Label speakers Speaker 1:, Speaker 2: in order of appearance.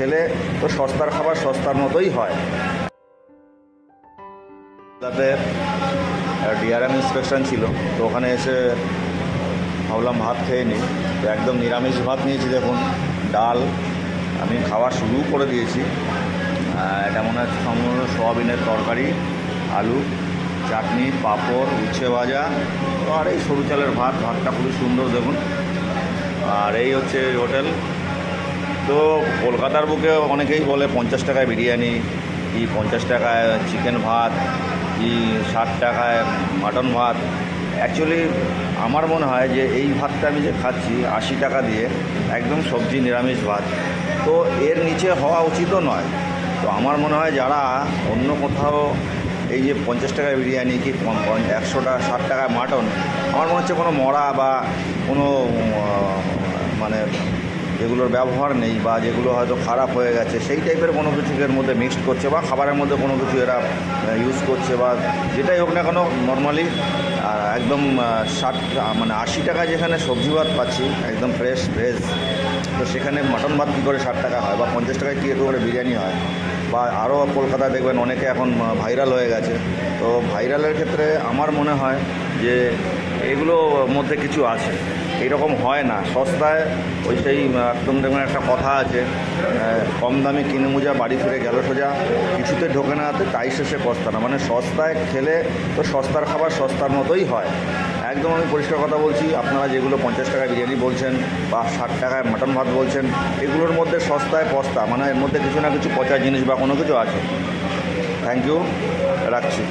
Speaker 1: খেলে তো সস্তার খাবার সস্তার মতোই হয়। তাতে ডিআরএম ইন্সপেকশন ছিল, তো ওখানে এসে ভাবলাম ভাত খেয়ে নিই। তো একদম নিরামিষ ভাত নিয়েছি, দেখুন, ডাল। আমি খাওয়া শুরু করে দিয়েছি। এটা মনে হয় সম্পূর্ণ সোয়াবিনের তরকারি, আলু, চাটনি, পাঁপড়, উচ্ছে ভাজা আর এই সরু চালের ভাত, ভাতটা খুবই সুন্দর, দেখুন। আর এই হচ্ছে হোটেল তো কলকাতার বুকে অনেকেই বলে পঞ্চাশ টাকায় বিরিয়ানি, কি পঞ্চাশ টাকায় চিকেন ভাত, কি ষাট টাকায় মাটন ভাত। অ্যাকচুয়ালি আমার মনে হয় যে এই ভাতটা আমি যে খাচ্ছি, আশি টাকা দিয়ে, একদম সবজি নিরামিষ ভাত, তো এর নিচে হওয়া উচিতও নয়। তো আমার মনে হয় যারা অন্য কোথাও এই যে পঞ্চাশ টাকায় বিরিয়ানি, কি একশো টাকা, ষাট টাকায় মাটন আমার মনে হচ্ছে কোনো মরা বা কোনো মানে যেগুলোর ব্যবহার নেই বা যেগুলো হয়তো খারাপ হয়ে গেছে, সেই টাইপের কোনো কিছু এর মধ্যে মিক্সড করছে বা খাবারের মধ্যে কোনো কিছু এরা ইউজ করছে বা যেটাই হোক না কেন নর্মালি একদম ষাট মানে আশি টাকায় যেখানে সবজি ভাত পাচ্ছি, একদম ফ্রেশ ভেজ তো সেখানে মাটন ভাত কী করে ষাট টাকা হয় বা পঞ্চাশ টাকায় কী করে বিরিয়ানি হয়? বা আরও কলকাতায় দেখবেন অনেকে এখন ভাইরাল হয়ে গেছে। তো ভাইরালের ক্ষেত্রে আমার মনে হয় যে এগুলো মধ্যে কিছু আছে। এইরকম হয় না। সস্তায় ওই সেই একদম দেখবেন একটা কথা আছে কম দামে কিনে মোজা, বাড়ি ফিরে গেল সোজা, কিছুতে ঢোকে না হাতে, তাই শেষে কস্তা না। মানে সস্তায় খেলে তো সস্তার খাবার সস্তার মতোই হয়। একদম আমি পরিষ্কার কথা বলছি, আপনারা যেগুলো পঞ্চাশ টাকায় বিরিয়ানি বলছেন বা ষাট টাকায় মাটন ভাত বলছেন, এগুলোর মধ্যে সস্তায় পস্তা মানে এর মধ্যে কিছু না কিছু পচা জিনিস বা কোনো কিছু আছে। থ্যাংক ইউ রাখছি।